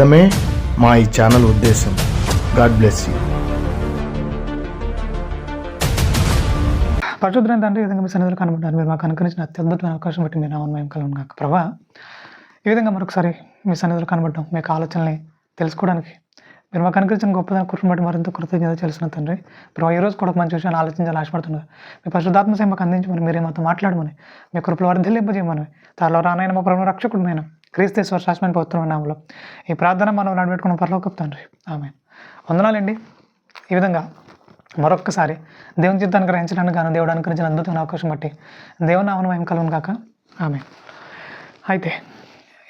తీర్చిదిద్దడమే మా ఈ ఛానల్ ఉద్దేశం. God bless you. పరిశుద్ధమైన తండ్రి ఈ విధంగా మీ సన్నిధిలో కనబడ్డారు. మీరు మాకు అనుకరించిన అత్యద్భుతమైన అవకాశం బట్టి మీరు నామం మేము కలను కాక ప్రభా ఈ విధంగా మరొకసారి మీ సన్నిధిలో కనబడడం మీ యొక్క ఆలోచనల్ని తెలుసుకోవడానికి మీరు మాకు అనుకరించిన గొప్పదాన్ని కుటుంబం బట్టి మరింత కృతజ్ఞత తెలిసిన తండ్రి. ప్రభావ ఈ రోజు కూడా ఒక మంచి విషయాన్ని ఆలోచించాలని ఆశపడుతున్నారు. మీ పరిశుద్ధాత్మ సేవకు అందించమని మీరే మాతో మాట్లాడమని మీ కృపలు వర్ధిల్లింపజేయమని తాలో రానైనా మా ప్రభు రక్షకుడునైనా క్రీస్తేశ్వర శాశ్వత పవిత్రమైన నామంలో ఈ ప్రార్థన మనం నడిపెట్టుకున్న పరలోకపు తండ్రి. ఆమె వందనాలండి. ఈ విధంగా మరొక్కసారి దేవుని చిత్తాన్ని గ్రహించడానికి గాను దేవుడు అనుకరించిన అద్భుతమైన అవకాశం బట్టి దేవుని నామను మేము కలుగును కాక ఆమె అయితే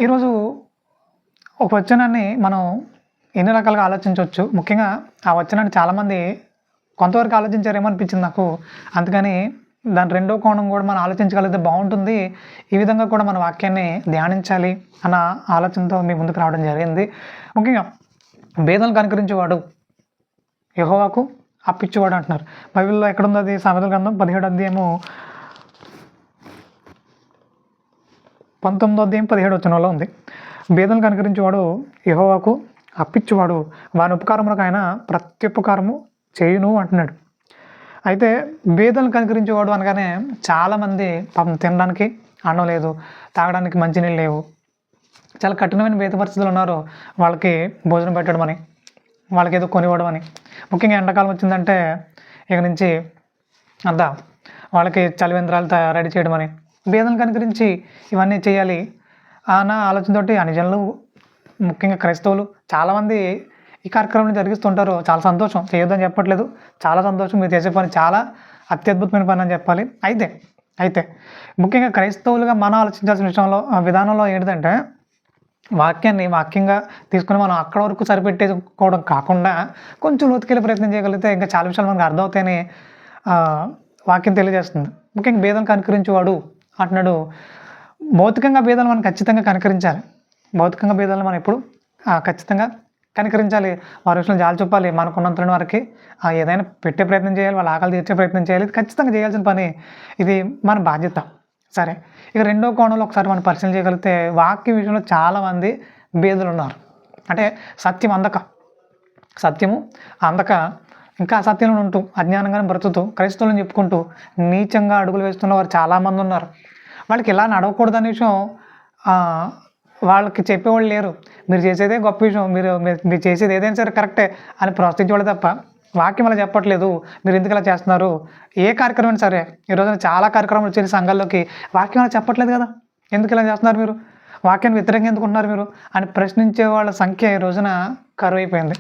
ఈరోజు ఒక వచనాన్ని మనం ఎన్ని రకాలుగా ఆలోచించవచ్చు? ముఖ్యంగా ఆ వచనాన్ని చాలామంది కొంతవరకు ఆలోచించారేమో అనిపించింది నాకు. అందుకని దాని రెండో కోణం కూడా మనం ఆలోచించగలిగితే బాగుంటుంది. ఈ విధంగా కూడా మన వాక్యాన్ని ధ్యానించాలి అన్న ఆలోచనతో మీ ముందుకు రావడం జరిగింది. ముఖ్యంగా భేదాలు కనుకరించేవాడు యహోవాకు అప్పిచ్చేవాడు అంటున్నారు. బైబిల్లో ఎక్కడుంది అది సామెతల గ్రంథం పదిహేడు అధ్యాయము పంతొమ్మిదో అధ్యాయం పదిహేడు వచనంలో ఉంది. భేదం కనుకరించేవాడు యహోవాకు అప్పిచ్చేవాడు. వాని ఉపకారములకు ఆయన ప్రత్యుపకారము చేయును అంటున్నాడు. అయితే బీదలను కనుకరించేవాడు అనగానే చాలామంది పాపం తినడానికి అన్నం లేదు తాగడానికి మంచినీళ్ళు లేవు. చాలా కఠినమైన బీద పరిస్థితులు ఉన్నారు. వాళ్ళకి భోజనం పెట్టడం అని వాళ్ళకి ఏదో కొనివ్వడం అని ముఖ్యంగా ఎండాకాలం వచ్చిందంటే ఇక నుంచి అంతా వాళ్ళకి చలివేంద్రాలు రెడీ చేయడం అని బీదలను కనుకరించి ఇవన్నీ చేయాలి అన్న ఆలోచనతోటి అనిజనులు ముఖ్యంగా క్రైస్తవులు చాలామంది ఈ కార్యక్రమాన్ని జరిగిస్తుంటారు. చాలా సంతోషం. చేయొద్దని చెప్పట్లేదు. చాలా సంతోషం. మీరు చేసే పని చాలా అత్యద్భుతమైన పని అని చెప్పాలి. అయితే అయితే ముఖ్యంగా క్రైస్తవులుగా మనం ఆలోచించాల్సిన విషయంలో విధానంలో ఏంటంటే వాక్యాన్ని వాక్యంగా తీసుకుని మనం అక్కడ వరకు సరిపెట్టేసుకోవడం కాకుండా కొంచెం లోతుకెళ్ళి ప్రయత్నం చేయగలిగితే ఇంకా చాలా విషయాలు మనకు అర్థమవుతాయని వాక్యం తెలియజేస్తుంది. ముఖ్యంగా భేదం కనుకరించేవాడు అంటున్నాడు భౌతికంగా భేదాలు మనం ఖచ్చితంగా కనుకరించాలి. భౌతికంగా భేదాలు మనం ఎప్పుడు ఖచ్చితంగా కనికరించాలి వారి విషయంలో జాలి చూపాలి మనకున్నంత వారికి ఏదైనా పెట్టే ప్రయత్నం చేయాలి వాళ్ళ ఆకలి తీర్చే ప్రయత్నం చేయాలి ఖచ్చితంగా చేయాల్సిన పని. ఇది మన బాధ్యత. సరే ఇక రెండో కోణంలో ఒకసారి మనం పరిశీలన చేయగలిగితే వాక్యం విషయంలో చాలామంది భేదులు ఉన్నారు అంటే సత్యం అందక. సత్యము అందక ఇంకా అసత్యంలో ఉంటూ అజ్ఞానంగానే బ్రతుకుతూ క్రైస్తవులను చెప్పుకుంటూ నీచంగా అడుగులు వేస్తున్న వారు చాలామంది ఉన్నారు. వాళ్ళకి ఇలా నడవకూడదనే విషయం వాళ్ళకి చెప్పేవాళ్ళు లేరు. మీరు చేసేదే గొప్ప విషయం. మీరు మీరు- మీరు చేసేది ఏదైనా సరే కరెక్టే అని ప్రోత్సహించేవాళ్ళు తప్ప వాక్యం అలా చెప్పట్లేదు. మీరు ఎందుకు అలా చేస్తున్నారు? ఏ కార్యక్రమం సరే ఈ రోజున చాలా కార్యక్రమాలు వచ్చే సంఘాల్లోకి వాక్యం అలా చెప్పట్లేదు కదా. ఎందుకు ఇలా చేస్తున్నారు మీరు? వాక్యాన్ని వ్యతిరేకంగా ఎందుకుంటున్నారు మీరు? అని ప్రశ్నించే వాళ్ళ సంఖ్య ఈ రోజున కరువు అయిపోయింది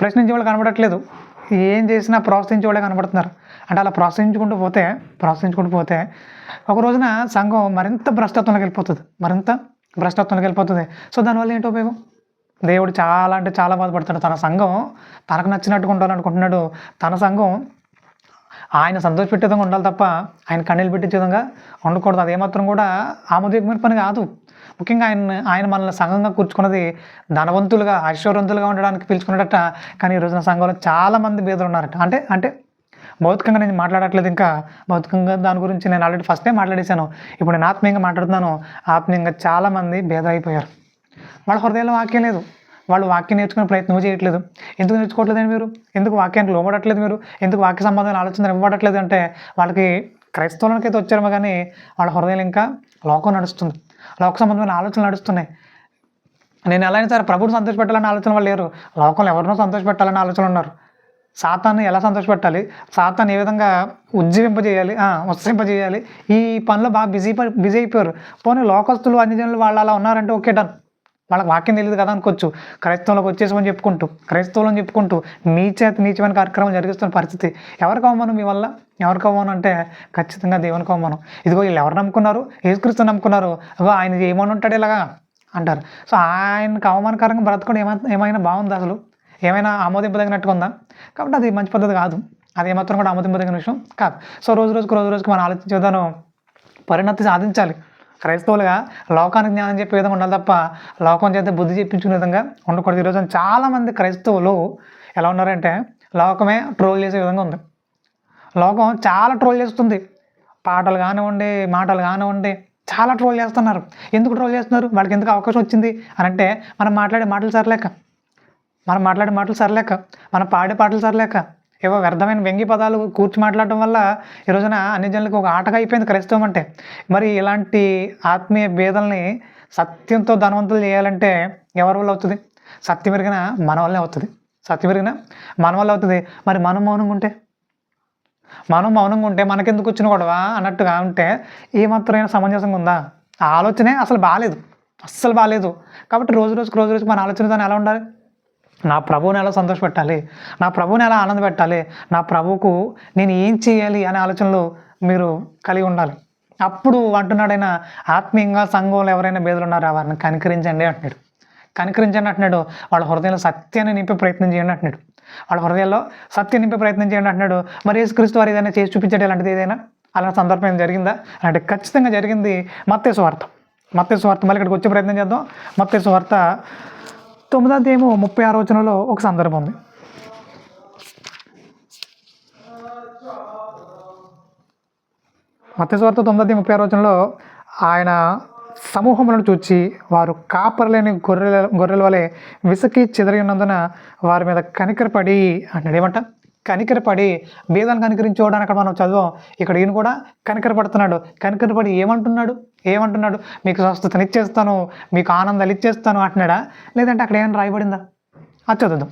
ప్రశ్నించే వాళ్ళు కనబడట్లేదు. ఏం చేసినా ప్రోత్సహించే వాళ్ళే కనబడుతున్నారు. అంటే అలా ప్రోత్సహించుకుంటూ పోతే ప్రోత్సహించుకుంటూ పోతే ఒక రోజున సంఘం మరింత భ్రష్టత్వంలోకి వెళ్ళిపోతుంది. మరింత భ్రష్టత్వంలోకి వెళ్ళిపోతుంది. సో దానివల్ల ఏంటి ఉపయోగం? దేవుడు చాలా అంటే చాలా బాధపడతాడు. తన సంఘం తనకు నచ్చినట్టుగా ఉండాలనుకుంటున్నాడు తన సంఘం ఆయన సంతోషపెట్టే విధంగా ఉండాలి తప్ప ఆయన కన్నీళ్ళు పెట్టించే విధంగా ఉండకూడదు. అది ఏమాత్రం కూడా ఆమోదయోగమైన పని కాదు. ముఖ్యంగా ఆయన ఆయన మనల్ని సంఘంగా కూర్చుకున్నది ధనవంతులుగా ఐశ్వర్యవంతులుగా ఉండడానికి పిలుచుకున్నట్ట. కానీ ఈ రోజున సంఘంలో చాలామంది బీదలు ఉన్నారట. అంటే అంటే భౌతికంగా నేను మాట్లాడట్లేదు ఇంకా. భౌతికంగా దాని గురించి నేను ఆల్రెడీ ఫస్టే మాట్లాడేశాను. ఇప్పుడు నేను ఆత్మీయంగా మాట్లాడుతున్నాను. ఆత్మీయంగా చాలామంది భేద అయిపోయారు వాళ్ళ హృదయంలో వాక్యం లేదు. వాళ్ళు వాక్యం నేర్చుకునే ప్రయత్నం చేయట్లేదు. ఎందుకు నేర్చుకోవట్లేదండి మీరు? ఎందుకు వాక్యానికి లోబడట్లేదు మీరు? ఎందుకు వాక్య సంబంధమైన ఆలోచన ఇవ్వబడట్లేదు అంటే వాళ్ళకి క్రైస్తవులకైతే వచ్చారేమో కానీ వాళ్ళ హృదయం ఇంకా లోకం నడుస్తుంది. లోక సంబంధమైన ఆలోచనలు నడుస్తున్నాయి. నేను ఎలా అయినా సరే ప్రభుని సంతోషపెట్టాలని ఆలోచన వాళ్ళు లేరు. లోకంలో ఎవరినో సంతోషపెట్టాలని ఆలోచనలు ఉన్నారు. సాతాన్ని ఎలా సంతోషపెట్టాలి? సాతాన్ని ఏ విధంగా ఉజ్జీవింపజేయాలి? ఉత్సహింపజేయాలి? ఈ పనిలో బాగా బిజీ బిజీ అయిపోయారు. పోనీ లోకస్తులు అన్ని జనులు వాళ్ళు అలా ఉన్నారంటే ఓకే డన్. వాళ్ళకి వాక్యం తెలియదు కదా అనుకోవచ్చు. క్రైస్తవులకు వచ్చేసామని చెప్పుకుంటూ క్రైస్తవులను చెప్పుకుంటూ నీచేత నీచమైన కార్యక్రమం జరిగిస్తున్న పరిస్థితి ఎవరికి అవమానం మీ వల్ల? ఎవరికి అవమానం అంటే ఖచ్చితంగా దేవునికి అవమానం. ఇదిగో వీళ్ళు ఎవరు నమ్ముకున్నారు? ఏసుక్రీస్తు నమ్ముకున్నారు? అగో ఆయన ఏమని ఉంటాడు ఇలాగా? అంటారు. సో ఆయనకు అవమానకరంగా బ్రతకడం ఏమైనా ఏమైనా బాగుంది అసలు? ఏమైనా ఆమోదింపదగినట్టుగా ఉందా? కాబట్టి అది మంచి పద్ధతి కాదు. అది ఏమాత్రం కూడా ఆమోదింపదగిన విషయం కాదు. సో రోజు రోజుకు రోజు రోజుకు మనం ఆలోచించే విధానం పరిణతి సాధించాలి. క్రైస్తవులుగా లోకానికి జ్ఞానం చెప్పే విధంగా ఉండాలి తప్ప లోకం చేత బుద్ధి చెప్పించుకునే విధంగా ఉండకూడదు. ఈరోజు చాలామంది క్రైస్తవులు ఎలా ఉన్నారంటే లోకమే ట్రోల్ చేసే విధంగా ఉంది. లోకం చాలా ట్రోల్ చేస్తుంది. పాటలు కానివ్వండి మాటలు కానివ్వండి చాలా ట్రోల్ చేస్తున్నారు. ఎందుకు ట్రోల్ చేస్తున్నారు? వాళ్ళకి ఎందుకు అవకాశం వచ్చింది? అని అంటే మనం మాట్లాడే మాటలు సరలేక మనం మాట్లాడే మాటలు సరలేక మనం పాడే పాటలు సరలేక ఏవో వ్యర్థమైన వ్యంగ్య పదాలు కూర్చి మాట్లాడటం వల్ల ఈ రోజున అన్ని జనులకు ఒక ఆటగా అయిపోయింది క్రైస్తవం అంటే. మరి ఇలాంటి ఆత్మీయ భేదల్ని సత్యంతో ధనవంతులు చేయాలంటే ఎవరి వల్ల అవుతుంది? సత్యం పెరిగిన మన వల్లే అవుతుంది. సత్యం పెరిగిన మన వల్ల అవుతుంది. మరి మనం మౌనంగా ఉంటే? మనం మౌనంగా ఉంటే మనకెందుకు వచ్చిన గొడవ అన్నట్టుగా ఉంటే ఏమాత్రమైన సమంజసంగా ఉందా? ఆ ఆలోచనే అసలు బాగాలేదు అస్సలు బాగాలేదు కాబట్టి రోజు రోజుకు రోజు రోజుకు మన ఆలోచన దాన్ని ఎలా ఉండాలి? నా ప్రభువుని ఎలా సంతోషపెట్టాలి? నా ప్రభువుని ఎలా ఆనంద పెట్టాలి నా ప్రభువుకు నేను ఏం చేయాలి అనే ఆలోచనలు మీరు కలిగి ఉండాలి. అప్పుడు అంటున్నాడైనా ఆత్మీయంగా సంఘంలో ఎవరైనా బేదలు ఉన్నారా వారిని కనికరించండి అంటున్నాడు. కనికరించండి అంటున్నాడు. వాళ్ళ హృదయంలో సత్యాన్ని నింపే ప్రయత్నం చేయండి అంటున్నాడు. వాళ్ళ హృదయాల్లో సత్యం నింపే ప్రయత్నం చేయండి అంటున్నాడు. మరి యేసుక్రీస్తు వారు ఏదైనా చేసి చూపించడం ఇలాంటిది ఏదైనా? అలాంటి సందర్భం ఏమైనా జరిగిందా? అంటే ఖచ్చితంగా జరిగింది మత్తేసు స్వార్థం మత్తేసు వార్త మళ్ళీ ఇక్కడికి వచ్చే ప్రయత్నం చేద్దాం. మత్తేసు స్వార్థ తొమ్మిదో ముప్పై ఆరు వచనంలో ఒక సందర్భం ఉంది. మత్స్యవార్త తొమ్మిది ముప్పై ఆరు వచనంలో ఆయన సమూహములను చూచి వారు కాపరలేని గొర్రెల గొర్రెల వలె విసకి చెదరి ఉన్నందున వారి మీద కనికరపడి అంటాడు ఏమంట? కనికరపడి బీదాన్ని కనికరించుకోవడానికి అక్కడ మనం చదువు. ఇక్కడ ఈయన కూడా కనికరపడుతున్నాడు. కనికరపడి ఏమంటున్నాడు? ఏమంటున్నాడు? మీకు స్వస్థతను ఇచ్చేస్తాను మీకు ఆనందాలు ఇచ్చేస్తాను అంటున్నాడా? లేదంటే అక్కడ ఏమైనా రాయబడిందా? అది చదువుదాం.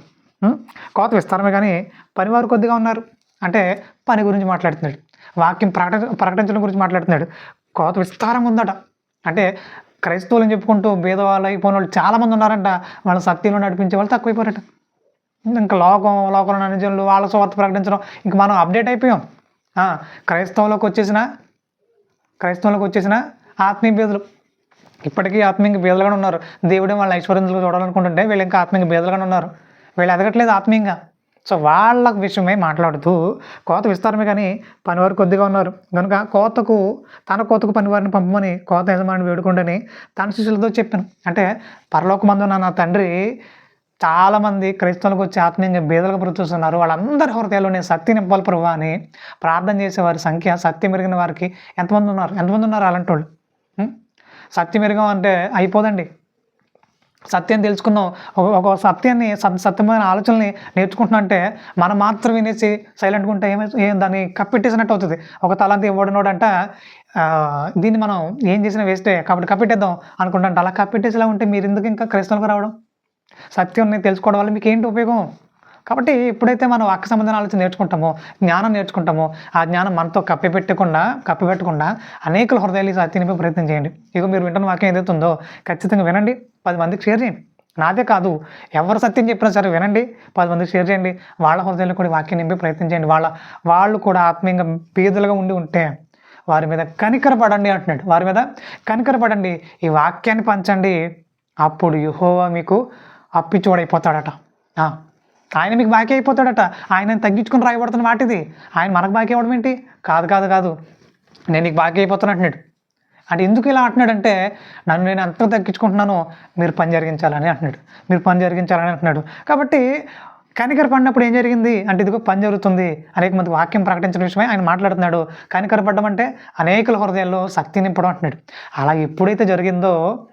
కోత విస్తారమే కానీ పనివారు కొద్దిగా ఉన్నారు. అంటే పని గురించి మాట్లాడుతున్నాడు. వాక్యం ప్రకట ప్రకటించడం గురించి మాట్లాడుతున్నాడు. కోత విస్తారంగా ఉందట. అంటే క్రైస్తవులని చెప్పుకుంటూ భేదవాళ్ళు అయిపోయిన వాళ్ళు చాలామంది ఉన్నారంట. వాళ్ళ సత్యంలో నడిపించే వాళ్ళు తక్కువైపోయారట. ఇంకా లోకం లోకంలో అనుజనులు వాళ్ళ స్వార్థ ప్రకటించడం ఇంక మనం అప్డేట్ అయిపోయాం. క్రైస్తవంలోకి వచ్చేసిన క్రైస్తవంలోకి వచ్చేసిన ఆత్మీయ బేదలు ఇప్పటికీ ఆత్మీయంగా బేదలుగానే ఉన్నారు. దేవుడే వాళ్ళ ఐశ్వర్యంలో చూడాలనుకుంటుంటే వీళ్ళు ఇంకా ఆత్మీయంగా బేదలుగానే ఉన్నారు. వీళ్ళు ఎదగట్లేదు ఆత్మీయంగా. సో వాళ్ళ విషయమై మాట్లాడుతూ కోత విస్తారమే కానీ పనివారు కొద్దిగా ఉన్నారు. కనుక కోతకు తన కోతకు పనివారిని పంపమని కోత యజమాని వేడుకుంటని తన శిష్యులతో చెప్పాను. అంటే పరలోకమందు నా తండ్రి చాలామంది క్రైస్తవులకు వచ్చి ఆత్మీయంగా బీదలకు బ్రతుకుతున్నారు వాళ్ళందరి హృదయాల్లో నేను సత్యం నింపాలి ప్రభు అని ప్రార్థన చేసేవారి సంఖ్య సత్యం మెరిగిన వారికి ఎంతమంది ఉన్నారు? ఎంతమంది ఉన్నారు అలాంటి వాళ్ళు? ఉం? మెరుగం అంటే అయిపోదండి. సత్యం తెలుసుకున్నాం. ఒక ఒక సత్యాన్ని సత్ సత్యమైన ఆలోచనల్ని నేర్చుకుంటున్నా అంటే మనం మాత్రం వినేసి సైలెంట్గా ఉంటే ఏమై ఏం దాన్ని కప్పెట్టేసినట్టు అవుతుంది. ఒక తలాంతి ఇవ్వడనోడంట దీన్ని మనం ఏం చేసినా వేస్టే కాబట్టి కప్పెట్టేద్దాం అనుకుంటా అలా కప్పెట్టేసేలా ఉంటే మీరు ఎందుకు ఇంకా క్రైస్తవులకు రావడం? సత్యాన్ని తెలుసుకోవడం వల్ల మీకు ఏంటి ఉపయోగం? కాబట్టి ఎప్పుడైతే మనం వాక్య సంబంధం ఆలోచన నేర్చుకుంటామో జ్ఞానం నేర్చుకుంటామో ఆ జ్ఞానం మనతో కప్పిపెట్టకుండా కప్పిపెట్టకుండా అనేకుల హృదయాలు సత్యనిపై ప్రయత్నం చేయండి. ఇక మీరు వింటున్న వాక్యం ఏదైతే ఉందో ఖచ్చితంగా వినండి. పది మందికి షేర్ చేయండి. నాదే కాదు ఎవరు సత్యం చెప్పినా సరే వినండి. పది మందికి షేర్ చేయండి. వాళ్ళ హృదయాలు కూడా వాక్యం నింపి ప్రయత్నం చేయండి. వాళ్ళ వాళ్ళు కూడా ఆత్మీయంగా పేదలుగా ఉండి ఉంటే వారి మీద కనికరపడండి అంటున్నాడు. వారి మీద కనికరపడండి. ఈ వాక్యాన్ని పంచండి. అప్పుడు యుహోవా మీకు అప్పిచోడైపోతాడట ఆయన మీకు బాకీ అయిపోతాడట. ఆయన తగ్గించుకుని రాయబడుతున్న వాటిది ఆయన మనకు బాకీ అవ్వడం ఏంటి? కాదు కాదు కాదు. నేను నీకు బాకీ అయిపోతాను అంటున్నాడు. అంటే ఎందుకు ఇలా అంటున్నాడంటే నన్ను నేను ఎంత తగ్గించుకుంటున్నాను మీరు పని జరిగించాలని అంటున్నాడు. మీరు పని జరిగించాలని అంటున్నాడు. కాబట్టి కనికర పడినప్పుడు ఏం జరిగింది? అంటే ఇదిగో పని జరుగుతుంది. అనేక మంది వాక్యం ప్రకటించిన విషయమే ఆయన మాట్లాడుతున్నాడు. కనికర పడ్డం అంటే అనేకుల హృదయాల్లో శక్తి నింపడం అంటున్నాడు. అలా ఎప్పుడైతే జరిగిందో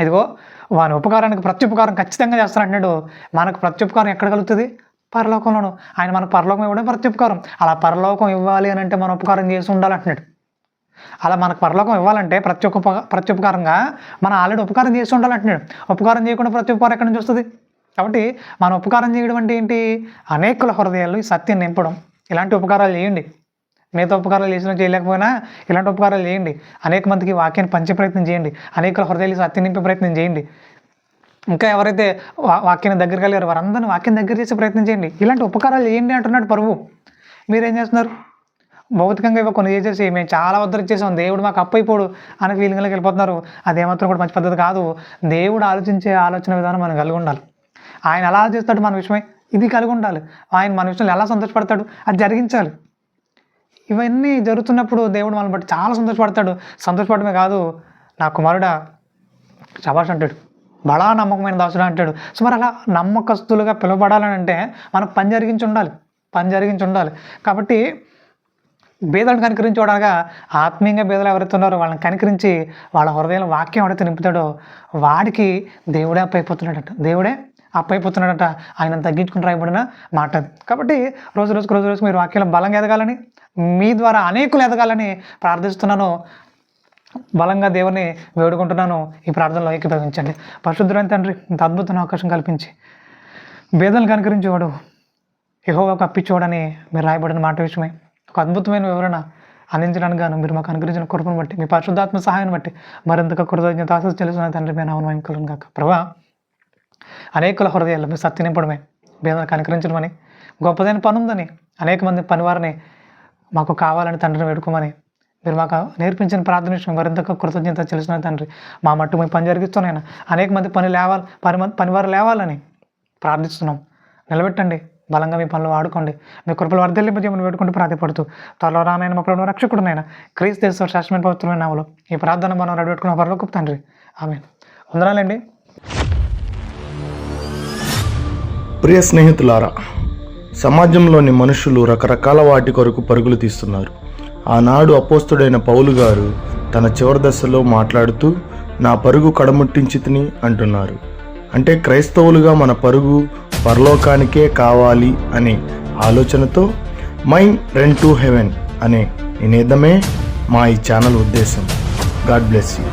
ఇదిగో వాని ఉపకారానికి ప్రత్యుపకారం ఖచ్చితంగా చేస్తానంటున్నాడు మనకు ప్రత్యుపకారం ఎక్కడ కలుగుతుంది? పరలోకంలోను. ఆయన మనకు పరలోకం ఇవ్వడం ప్రత్యుపకారం. అలా పరలోకం ఇవ్వాలి అని అంటే మన ఉపకారం చేసి ఉండాలంటున్నాడు. అలా మనకు పరలోకం ఇవ్వాలంటే ప్రతి ఒక్క ఉప- ప్రత్యుపకారంగా మనం ఆల్రెడీ ఉపకారం చేసి ఉండాలంటున్నాడు. ఉపకారం చేయకుండా ప్రత్యుపకారం ఎక్కడి నుంచి వస్తుంది? కాబట్టి మనం ఉపకారం చేయడం అంటే ఏంటి? అనేకుల హృదయాలు ఈ సత్యం నింపడం. ఇలాంటి ఉపకారాలు చేయండి. మిగతా ఉపకారాలు చేసినా చేయలేకపోయినా ఇలాంటి ఉపకారాలు చేయండి. అనేక మందికి వాక్యాన్ని పంచే ప్రయత్నం చేయండి. అనేక హృదయాలు సత్యం నింపే ప్రయత్నం చేయండి. ఇంకా ఎవరైతే వా- వాక్యాన్ని దగ్గర కలిగారు వారందరినీ వాక్యం దగ్గర చేసే ప్రయత్నం చేయండి. ఇలాంటి ఉపకారాలు చేయండి అంటున్నాడు ప్రభు మీరేం చేస్తున్నారు? భౌతికంగా ఇవ్వ కొన్ని చేసేసి మేము చాలా ఉద్ధరించేసాం దేవుడు మాకు అప్పైపోడు అనే ఫీలింగ్లోకి వెళ్ళిపోతున్నారు. అదేమాత్రం కూడా మంచి పద్ధతి కాదు. దేవుడు ఆలోచించే ఆలోచన విధానం మనం కలిగి ఉండాలి. ఆయన ఎలా ఆలోచిస్తాడు మన విషయమే. ఇది కలిగి ఉండాలి. ఆయన మన విషయంలో ఎలా సంతోషపడతాడు? అది జరిగించాలి. ఇవన్నీ జరుగుతున్నప్పుడు దేవుడు మనల్ని బట్టి చాలా సంతోషపడతాడు. సంతోషపడమే కాదు నా కుమారుడా శబాష్ అంటాడు. బడా నమ్మకమైన దాసుడు అంటాడు. సో మరి అలా నమ్మకస్తులుగా పిలువబడాలని అంటే మనం పని జరిగించి ఉండాలి. పని జరిగించి ఉండాలి. కాబట్టి భేదాలను కనికరించేవాడు ఆత్మీయంగా భేదాలు ఎవరైతే ఉన్నారో వాళ్ళని కనికరించి వాళ్ళ హృదయంలో వాక్యం ఎవరైతే నింపుతాడో వాడికి దేవుడే అప్పైపోతున్నాడట. దేవుడే అప్పైపోతున్నాడట. ఆయన తగ్గించుకుని రాయబడిన మాట కాబట్టి రోజు రోజుకు రోజు రోజుకు మీరు వాక్యంలో బలంగా ఎదగాలని మీ ద్వారా అనేకులు ఎదగాలని ప్రార్థిస్తున్నాను. బలంగా దేవుని వేడుకుంటున్నాను. ఈ ప్రార్థనలో ఏకీభవించండి. పరిశుద్ధుడైన తండ్రి ఇంత అద్భుతమైన అవకాశం కల్పించి బేదలను కనుకరించేవాడు ఒక అప్పించేవాడని మీరు రాయబడిన మాట విషయమే. ఒక అద్భుతమైన వివరణ అందించడానికి గాను మీరు మాకు అనుగ్రహించిన కృపను బట్టి మీ పరిశుద్ధాత్మ సహాయాన్ని బట్టి మరింతగా కృతజ్ఞత ఆశ తెలుసుకున్న తండ్రి మీ నామం మేము కలుగును కాక ప్రభా అనేకుల హృదయాల్లో మీ సత్యనింపడమే. నింపడమే కనుకరించడమని గొప్పదైన పని ఉందని అనేక మంది పనివారిని మాకు కావాలని తండ్రిని వేడుకోమని. మీరు మాకు నేర్పించిన ప్రార్థన విషయం మరింతగా కృతజ్ఞత చేసిన తండ్రి. మా మట్టు మేము పని జరిగిస్తున్నాయన అనేక మంది పని లేవాలి పని మంది పనివారు లేవాలని ప్రార్థిస్తున్నాం. నిలబెట్టండి బలంగా మీ పనులు వాడుకోండి. మీ కృపలు వర్ధలింపజేయమని వేడుకుంటూ ప్రాధాయపడుతూ త్వరలో రెండు రక్షకుడు నాయన. క్రీస్తు దేశ శాశ్వత పవిత్రమైన నామలో ఈ ప్రార్థన మనం నడిపెట్టుకున్న పరలోకి తండ్రి. ఆమె వందనాలండి. ప్రియ స్నేహితులారా సమాజంలోని మనుషులు రకరకాల వాటి కొరకు పరుగులు తీస్తున్నారు. ఆనాడు అపోస్తుడైన పౌలు గారు తన చివరి దశలో మాట్లాడుతూ నా పరుగు కడముట్టించి తిని అంటున్నారు. అంటే క్రైస్తవులుగా మన పరుగు పరలోకానికే కావాలి అనే ఆలోచనతో మై రెన్ టు హెవెన్ అనే నినేదమే మా ఈ ఛానల్ ఉద్దేశం. God bless you.